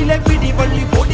மூக்கில பிடி வள்ளி போட்டு